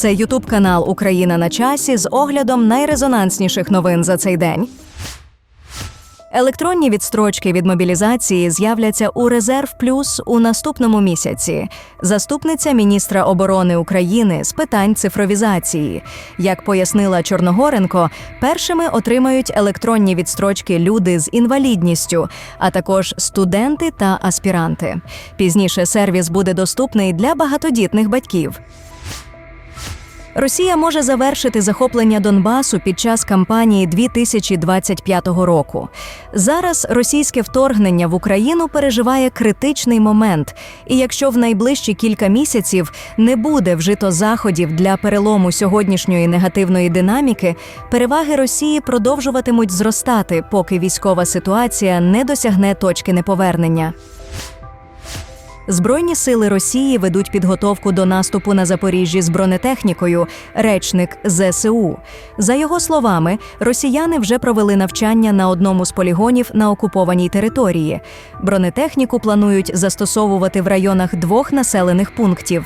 Це Ютуб канал Україна на часі з оглядом найрезонансніших новин за цей день. Електронні відстрочки від мобілізації з'являться у Резерв Плюс у наступному місяці. Заступниця міністра оборони України з питань цифровізації. Як пояснила Чорногоренко, першими отримають електронні відстрочки люди з інвалідністю, а також студенти та аспіранти. Пізніше сервіс буде доступний для багатодітних батьків. Росія може завершити захоплення Донбасу під час кампанії 2025 року. Зараз російське вторгнення в Україну переживає критичний момент, і якщо в найближчі кілька місяців не буде вжито заходів для перелому сьогоднішньої негативної динаміки, переваги Росії продовжуватимуть зростати, поки військова ситуація не досягне точки неповернення. Збройні сили Росії ведуть підготовку до наступу на Запоріжжі з бронетехнікою. Речник ЗСУ. За його словами, росіяни вже провели навчання на одному з полігонів на окупованій території. Бронетехніку планують застосовувати в районах двох населених пунктів.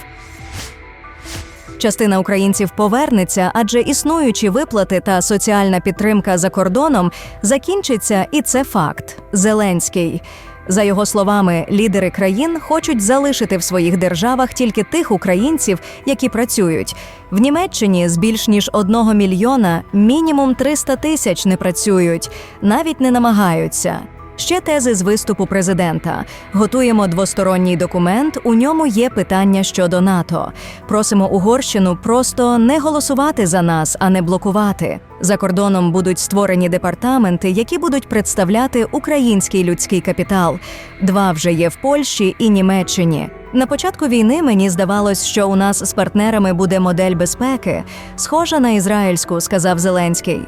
Частина українців повернеться, адже існуючі виплати та соціальна підтримка за кордоном закінчиться, і це факт. Зеленський. За його словами, лідери країн хочуть залишити в своїх державах тільки тих українців, які працюють. В Німеччині з більш ніж одного мільйона мінімум 300 тисяч не працюють, навіть не намагаються. Ще тези з виступу президента. Готуємо двосторонній документ. У ньому є питання щодо НАТО. Просимо Угорщину просто не голосувати за нас, а не блокувати. За кордоном будуть створені департаменти, які будуть представляти український людський капітал. Два вже є в Польщі і Німеччині. На початку війни мені здавалось, що у нас з партнерами буде модель безпеки, схожа на ізраїльську, сказав Зеленський.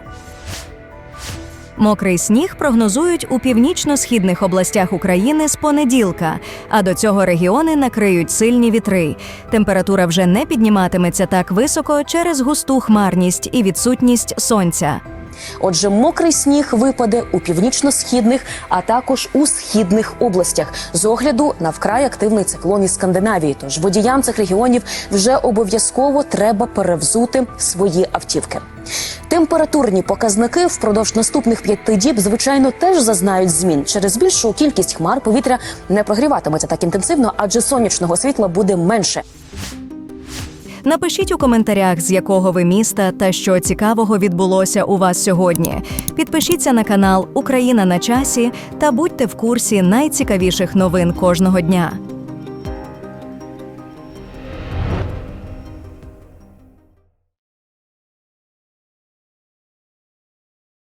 Мокрий сніг прогнозують у північно-східних областях України з понеділка, а до цього регіони накриють сильні вітри. Температура вже не підніматиметься так високо через густу хмарність і відсутність сонця. Отже, мокрий сніг випаде у північно-східних, а також у східних областях з огляду на вкрай активний циклон із Скандинавії. Тож водіям цих регіонів вже обов'язково треба перевзути свої автівки. Температурні показники впродовж наступних п'яти діб, звичайно, теж зазнають змін. Через більшу кількість хмар повітря не прогріватиметься так інтенсивно, адже сонячного світла буде менше. Напишіть у коментарях, з якого ви міста та що цікавого відбулося у вас сьогодні. Підпишіться на канал Україна на часі та будьте в курсі найцікавіших новин кожного дня.